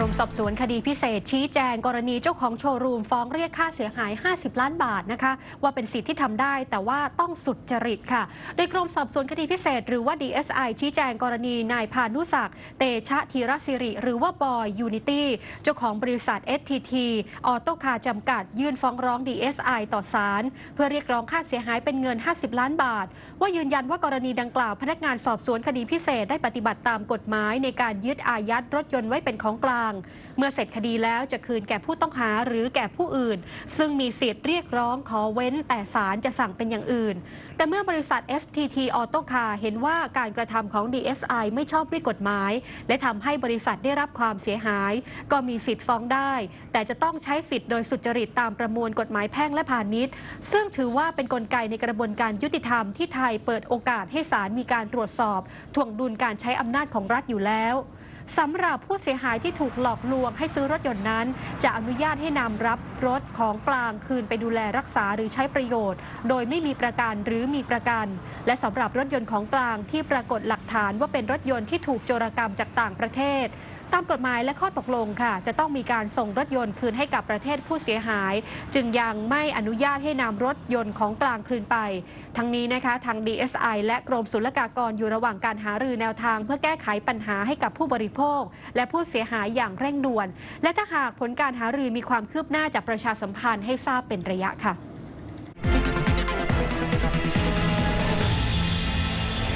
รมสอบสวนคดีพิเศษชี้แจงกรณีเจ้าของโชว์รูมฟ้องเรียกค่าเสียหาย 50 ล้านบาทนะคะ ว่าเป็นสิทธิที่ทำได้แต่ว่าต้องสุดจริตค่ะ โดยกรมสอบสวนคดีพิเศษ หรือว่า DSI ชี้แจงกรณีนายพานุศักดิ์เตชะธีรศิริ หรือว่าบอยยูนิตี้เจ้าของบริษัท STT ออโตคาจำกัด ยื่นฟ้องร้อง DSI ต่อศาลเพื่อเรียกร้องค่าเสียหายเป็นเงิน 50 ล้านบาท ว่ายืนยันว่ากรณีดังกล่าวพนักงานสอบสวนคดีพิเศษได้ปฏิบัติตามกฎหมายในการยึดอายัดรถยนต์ไว้เป็นของกลางเมื่อเสร็จคดีแล้วจะคืนแก่ผู้ต้องหาหรือแก่ผู้อื่น ซึ่งมีสิทธิ์เรียกร้องขอเว้น แต่ศาลจะสั่งเป็นอย่างอื่น แต่เมื่อบริษัท STT Auto Car เห็นว่าการกระทำของ DSI ไม่ชอบด้วยกฎหมาย และทำให้บริษัทได้รับความเสียหาย ก็มีสิทธิ์ฟ้องได้ แต่จะต้องใช้สิทธิ์โดยสุจริตตามประมวลกฎหมายแพ่งและพาณิชย์ ซึ่งถือว่าเป็นนกลไกในกระบวนการยุติธรรมที่ไทยเปิดโอกาสให้ศาลมีการตรวจสอบ ถ่วงดุลการใช้อำนาจของรัฐอยู่แล้ว สำหรับผู้เสียหายที่ถูกหลอกลวงให้ซื้อรถยนต์นั้น จะอนุญาตให้นำรับรถของกลางคืนไปดูแลรักษาหรือใช้ประโยชน์ โดยไม่มีประกันหรือมีประกัน และสำหรับรถยนต์ของกลางที่ปรากฏหลักฐานว่าเป็นรถยนต์ที่ถูกโจรกรรมจากต่างประเทศ ตามกฎหมายและข้อตกลงค่ะ จะต้องมีการส่งรถยนต์คืนให้กับประเทศผู้เสียหาย จึงยังไม่อนุญาตให้นำรถยนต์ของกลางคืนไป ทั้งนี้นะคะทาง DSI และกรมศุลกากรอยู่ระหว่างการหารือแนวทาง เพื่อแก้ไขปัญหาให้กับผู้บริโภค และผู้เสียหายอย่างเร่งด่วน และถ้าหากผลการหารือมีความคืบหน้าจากประชาสัมพันธ์ให้ทราบเป็นระยะค่ะ